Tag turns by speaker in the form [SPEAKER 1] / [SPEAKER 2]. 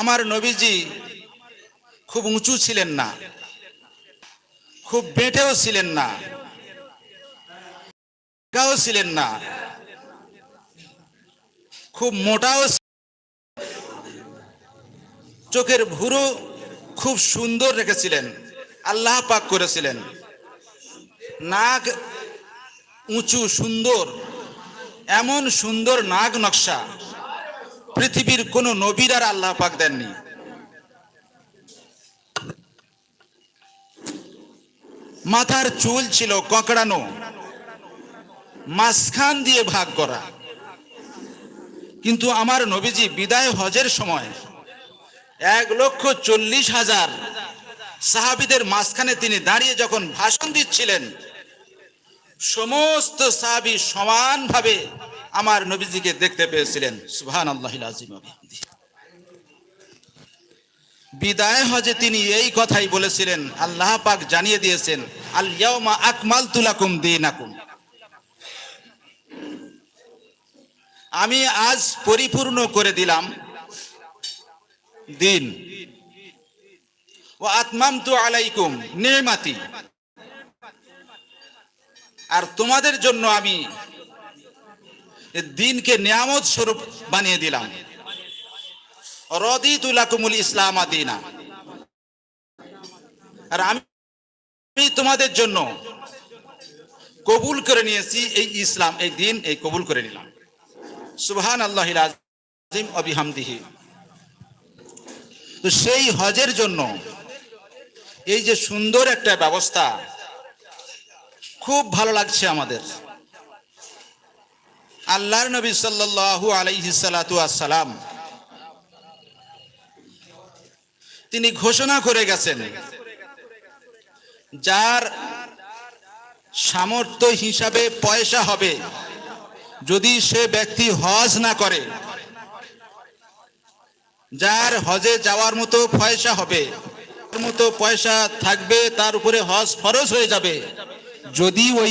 [SPEAKER 1] আমার নবীজি খুব উঁচু ছিলেন না, খুব বেঁটেও ছিলেন না, গাও ছিলেন না, খুব মোটাও চোখের ভুরু খুব সুন্দর রেখেছিলেন, আল্লাহ পাক করেছিলেন। নাক উঁচু সুন্দর, এমন সুন্দর নাগ নকশা। পৃথিবীর কোন নবীর আর আল্লাহ পাক দেননি। মাথার চুল ছিল ককড়ানো, মাঝখান দিয়ে ভাগ করা। কিন্তু আমার নবীজি বিদায় হজের সময় এক লক্ষ চল্লিশ হাজার সাহাবিদের মাঝখানে তিনি দাঁড়িয়ে যখন ভাষণ দিচ্ছিলেন, সমস্ত সাহাবি সমানভাবে আমার নবীজিকে দেখতে পেয়েছিলেন। সুবহান আল্লাহ বিদায় হজে তিনি এই কথাই বলেছিলেন, আল্লাহ পাক জানিয়ে দিয়েছেন আল্লাহমা আকমাল তুলাকুম দিনাকুম। আমি আজ পরিপূর্ণ করে দিলাম দিন। ও আত্মাম তু আলাইকুম নেমাতি। আর তোমাদের জন্য আমি দিনকে নিয়ামত স্বরূপ বানিয়ে দিলাম। রদি তুলাকুমুল ইসলাম আদিনা আর আমি তোমাদের জন্য কবুল করে নিয়েছি এই ইসলাম, এই দিন এই কবুল করে নিলাম। সুবহান আল্লাহ তো সেই হজের জন্য এই যে সুন্দর একটা ব্যবস্থা, খুব ভালো লাগছে আমাদের। আল্লাহর নবী সাল্লাতু আসসালাম তিনি ঘোষণা করে গেছেন, যার সামর্থ্য হিসাবে পয়সা হবে, যদি সে ব্যক্তি হজ না করে, যার হজে যাওয়ার মতো পয়সা হবে মতো পয়সা থাকবে, তার উপরে হজ ফরজ হয়ে যাবে, যদি ওই